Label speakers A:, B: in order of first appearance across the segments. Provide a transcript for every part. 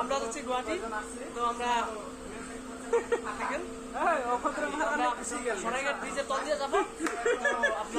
A: আমরা যাচ্ছি গুয়াহাটি তো আমরা সোনাইঘাট আমরা সরাইঘাট ব্রিজের তল দিয়ে যাব। তো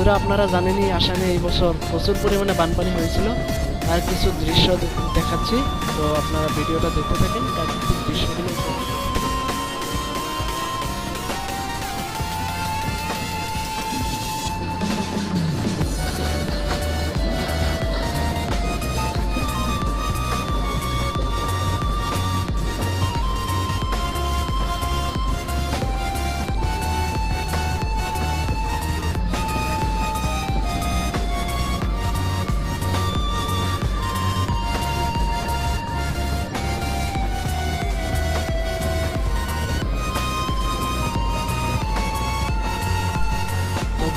B: বন্ধুরা, আপনারা জানেনই আসামে এই বছর প্রচুর পরিমাণে বানপানি হয়েছিল। আর কিছু দৃশ্য দেখাচ্ছি, তো আপনারা ভিডিওটা দেখতে থাকেন প্রাকৃতিক দৃশ্যগুলো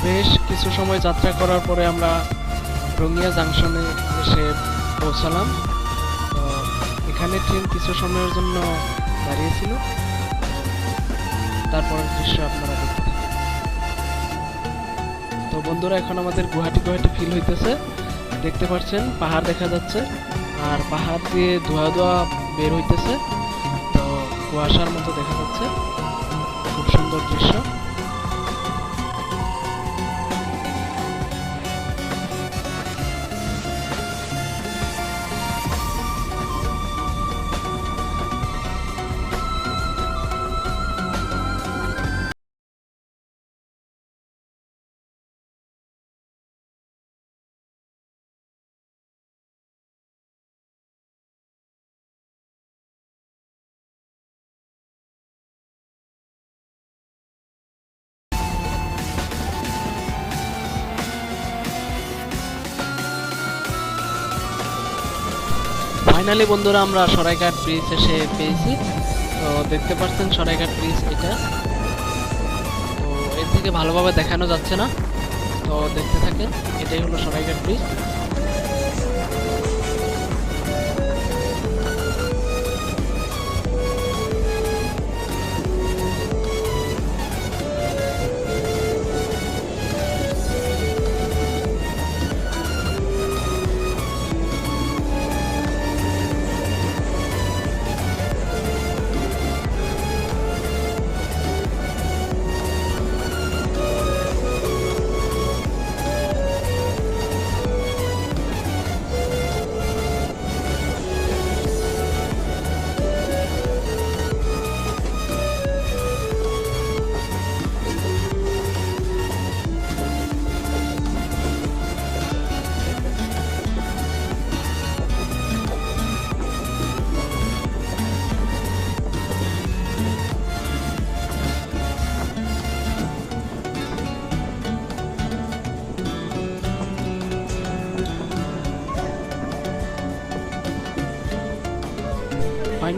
B: বেশ কিছু সময় যাত্রা করার পরে আমরা রঙিয়া জাংশনে এসে পৌঁছালাম। তো এখানে ট্রেন কিছু সময়ের জন্য দাঁড়িয়েছিল। তারপরের দৃশ্য আপনারা দেখতে তো বন্ধুরা, এখন আমাদের গুয়াহাটি গুয়াহাটি ফিল হইতেছে। দেখতে পাচ্ছেন, পাহাড় দেখা যাচ্ছে আর পাহাড় দিয়ে ধোয়া ধোয়া বের হইতেছে। তো কুয়াশার মতো দেখা যাচ্ছে। খুব সুন্দর দৃশ্য। ফাইনালি বন্ধুরা আমরা সরাইঘাট ব্রিজ এসে পেয়েছি। তো দেখতে পাচ্ছেন সরাইঘাট ব্রিজ এটা। তো এর থেকে ভালোভাবে দেখানো যাচ্ছে না। তো দেখতে থাকেন, এটাই হলো সরাইঘাট ব্রিজ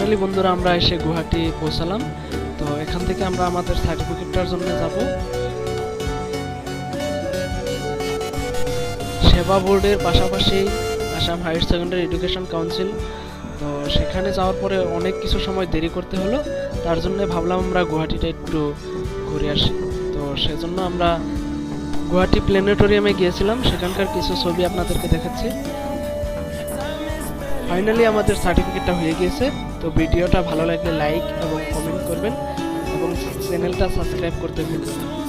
B: ফাইনালি বন্ধুরা আমরা এসে গুয়াহাটি পৌঁছালাম। তো এখান থেকে আমরা আমাদের সার্টিফিকেটটার জন্য যাব। সেবা বোর্ডের পাশাপাশি Assam higher secondary education council. তো সেখানে যাওয়ার পরে অনেক কিছু সময় দেরি করতে হলো। তার জন্য ভাবলাম আমরা গুয়াহাটিটা একটু ঘুরে আসি। তো সেজন্য আমরা গুয়াহাটি প্ল্যানেটোরিয়ামে গিয়েছিলাম। সেখানকার কিছু ছবি আপনাদেরকে দেখাচ্ছি। ফাইনালি আমাদের সার্টিফিকেটটা হয়ে গিয়েছে। তো ভিডিওটা ভালো লাগলে লাইক এবং কমেন্ট করবেন এবং চ্যানেলটা সাবস্ক্রাইব করতে ভুলবেন না।